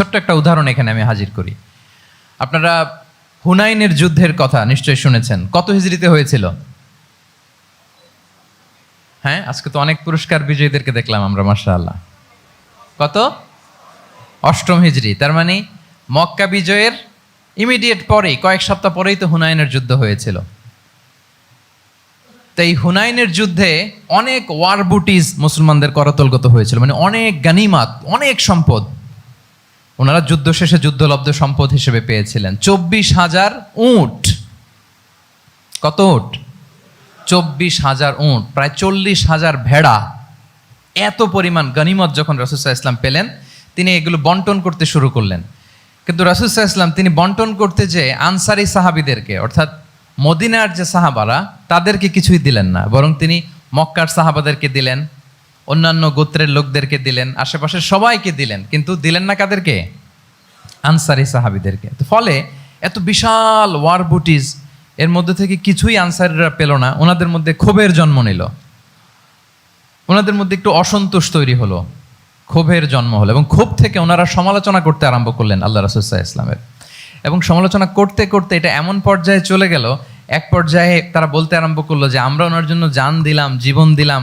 ছোট্ট একটা উদাহরণ এখানে আমি হাজির করি। আপনারা হুনাইনের যুদ্ধের কথা নিশ্চয়ই শুনেছেন। কত হিজড়িতে হয়েছিল? হ্যাঁ আজকে তো অনেক পুরস্কার বিজয়ীদেরকে দেখলাম আমরা মার্শা আল্লাহ কত? অষ্টম হিজড়ি, তার মানে মক্কা বিজয়ের ইমিডিয়েট পরেই, কয়েক সপ্তাহ পরেই তো হুনাইনের যুদ্ধ হয়েছিল। তো এই হুনাইনের যুদ্ধে অনেক ওয়ার বুটিজ মুসলমানদের করতলগত হয়েছিল। মানে অনেক গানিমাত, অনেক সম্পদ। ওনারা যুদ্ধ শেষে যুদ্ধলব্ধ সম্পদ হিসেবে পেয়েছিলেন। চব্বিশ হাজার উট। কত উট? চব্বিশ হাজার উট, প্রায় চল্লিশ হাজার ভেড়া। এত পরিমাণ গনিমত যখন রাসুসাহ ইসলাম পেলেন, তিনি এগুলো বন্টন করতে শুরু করলেন। কিন্তু রাসুসাহ ইসলাম তিনি বন্টন করতে যে আনসারি সাহাবিদেরকে, অর্থাৎ মদিনার যে সাহাবারা, তাদেরকে কিছুই দিলেন না, বরং তিনি মক্কার সাহাবাদেরকে দিলেন। অন্যান্য গোত্রের লোকদেরকে দিলেন, আশেপাশের সবাইকে দিলেন, কিন্তু দিলেন না কাদেরকে? আনসারি সাহাবিদেরকে। ফলে এত বিশাল ওয়ার বুটিজ এর মধ্যে থেকে কিছুই আনসারিরা পেল না, ওনাদের মধ্যে ক্ষোভের জন্ম নিল। ওনাদের মধ্যে একটু অসন্তোষ তৈরি হলো, ক্ষোভের জন্ম হলো, এবং ক্ষোভ থেকে ওনারা সমালোচনা করতে আরম্ভ করলেন আল্লাহ রাসুসাহ ইসলামের এবং সমালোচনা করতে করতে এটা এমন পর্যায়ে চলে গেল, এক পর্যায়ে তারা বলতে আরম্ভ করল যে, আমরা ওনার জন্য যান দিলাম, জীবন দিলাম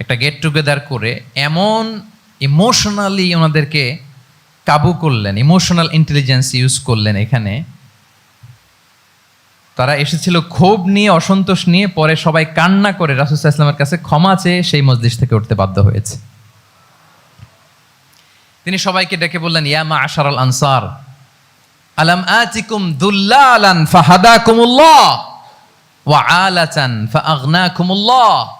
একটা গেট টুগেদার করে এমন ইমোশনালি ওনাদেরকে কাবু করলেন ইমোশনাল ইন্টেলিজেন্স ইউজ করলেন এখানে। তারা এসেছিল ক্ষোভ নিয়ে, অসন্তোষ নিয়ে, পরে সবাই কান্না করে রাসুসাহ ইসলামের কাছে ক্ষমা চেয়ে সেই মসজিদ থেকে উঠতে বাধ্য হয়েছে। তিনি সবাইকে ডেকে বললেন ইয়ামা আশার আল আনসার, আলাম আতিকুম ফাহাদাকুমুল্লাহ, ওয়া আলাচান ফাআগনাকুমুল্লাহ। ওয়া ফাআল্লাফাল্লাহু বাইনা কুলুবিকুম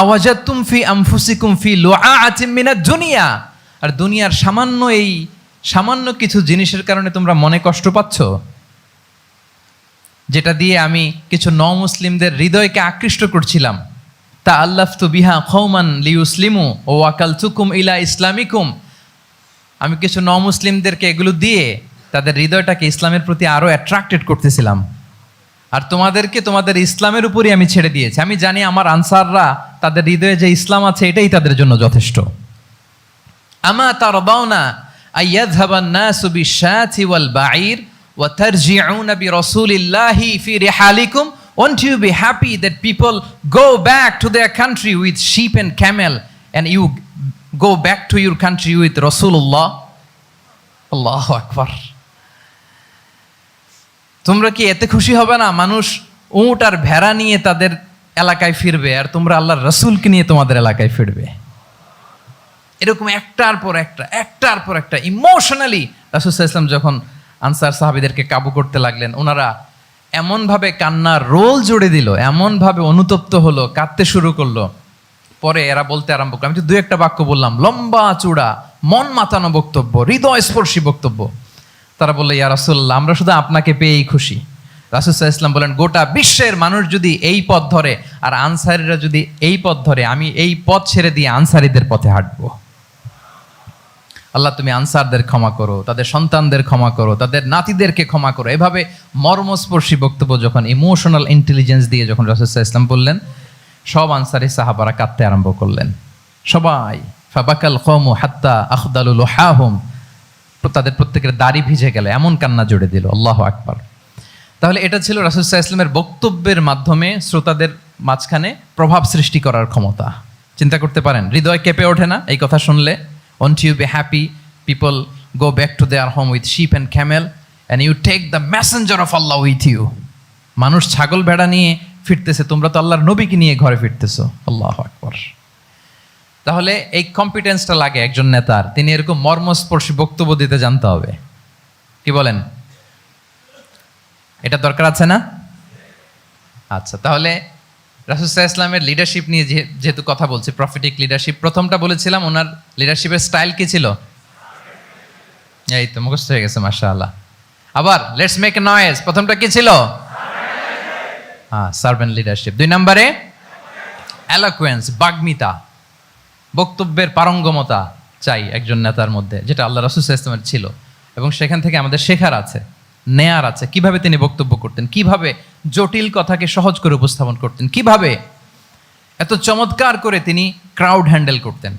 আওয়াজাতুম ফি আমফুসিকুম ফি লুআআতিম মিনাদ দুনিয়া। আর দুনিয়ার সামান্য এই সামান্য কিছু জিনিসের কারণে তোমরা মনে কষ্ট পাচ্ছ? যেটা দিয়ে আমি কিছু ন মুসলিমদের হৃদয়কে আকৃষ্ট করছিলাম। তা আল্লাহ তু বিহা খৌমান লিউসলিমু ও ওয়াকাল চুকুম ইলা ইসলামিকুম। আমি কিছু ন মুসলিমদেরকে এগুলো দিয়ে তাদের হৃদয়টাকে ইসলামের প্রতি আরও অ্যাট্রাক্টেড করতেছিলাম। আর তোমাদেরকে তোমাদের ইসলামের উপরই আমি ছেড়ে দিয়েছি। আমি জানি আমার আনসাররা, তাদের হৃদয়ে যে ইসলাম আছে, এটাই তাদের জন্য যথেষ্ট। আমা তার বাউনা আইয়াদ হাবান না সুবি শাহি ওয়াল বাইর ও থার জি রসুল ইল্লাহি ফি রেহালিকুম। Want you be happy that people go back to their country with sheep and camel and you go back to your country with রসুল উল্লাহ আল্লাহ আকবার তোমরা কি এতে খুশি হবে না? মানুষ উট আর ভেড়া নিয়ে তাদের এলাকায় ফিরবে আর তোমরা আল্লাহর রসুলকে নিয়ে তোমাদের এলাকায় ফিরবে। এরকম একটার পর একটা, একটার পর একটা ইমোশনালি রাসুসাহ ইসলাম যখন আনসার সাহাবিদেরকে কাবু করতে লাগলেন, ওনারা এমনভাবে কান্নার রোল জুড়ে দিল, এমনভাবে অনুতপ্ত হলো, কাঁদতে শুরু করল। পরে এরা বলতে আরম্ভ করল, আমি তো দু একটা বাক্য বললাম, লম্বা চূড়া মন মাতানো বক্তব্য হৃদয় স্পর্শী বক্তব্য। তারা বলল, ইয়া রাসুল্লাহ আমরা শুধু আপনাকে পেয়েই খুশি। রাসুসাহ ইসলাম বলেন, গোটা বিশ্বের মানুষ যদি এই পথ ধরে আর আনসারিরা যদি এই পথ ধরে, আমি এই পথ ছেড়ে দিয়ে আনসারিদের পথে হাঁটবো। আল্লাহ, তুমি আনসারদের ক্ষমা করো, তাদের সন্তানদের ক্ষমা করো, তাদের নাতিদেরকে ক্ষমা করো। এভাবে মর্মস্পর্শী বক্তব্য যখন ইমোশনাল ইন্টেলিজেন্স দিয়ে যখন রসুল্লাহ ইসলাম বললেন, সব আনসারি সাহাবারা কাঁদতে আরম্ভ করলেন। সবাই, ফাবাকাল কমু হাত্তা আখদালুল হাহুম তাদের প্রত্যেকের দাড়ি ভিজে গেলে, এমন কান্না জুড়ে দিল, আল্লাহ আকবার। তাহলে এটা ছিল রাসুলসাহ ইসলামের বক্তব্যের মাধ্যমে শ্রোতাদের মাঝখানে প্রভাব সৃষ্টি করার ক্ষমতা। চিন্তা করতে পারেন, হৃদয় কেঁপে ওঠে না? এই কথা শুনলে, Won't you be happy? People go back to their home with sheep and camel and you take the messenger of Allah with you মানুষ ছাগল ভেড়া নিয়ে ফিরতেছে, তোমরা তো আল্লাহর নবীকে নিয়ে ঘরে ফিরতেছো, আল্লাহ আকবর। তাহলে এই কম্পিটেন্সটা লাগে একজন নেতার। তিনি এরকম মর্মস্পর্শী বক্তব্য দিতে জানতে হবে। কি বলেন? এটা দরকার আছে না? আচ্ছা তাহলে রাসুসাহ ইসলামের লিডারশিপ নিয়ে যেহেতু কথা বলছি প্রফিটিক লিডারশিপ প্রথমটা বলেছিলাম, ওনার লিডারশিপের স্টাইল কি ছিল? এই তো মুখস্থ হয়ে গেছে মাসা আল্লাহ আবার লেটস মেক এ নয়েজ প্রথমটা কি ছিল? হ্যাঁ সার্ভেন্ট লিডারশিপ দুই নম্বরে অ্যালোকুয়েন্স বাগ্মিতা। বক্তব্যের পারঙ্গমতা চাই একজন নেতার মধ্যে, যেটা আল্লাহ রাসুল ইসলামের ছিল। এবং সেখান থেকে আমাদের শেখার আছে, নেয়ার আছে, কীভাবে তিনি বক্তব্য করতেন, কীভাবে জটিল কথাকে সহজ করে উপস্থাপন করতেন, কীভাবে এত চমৎকার করে তিনি ক্রাউড হ্যান্ডেল করতেন।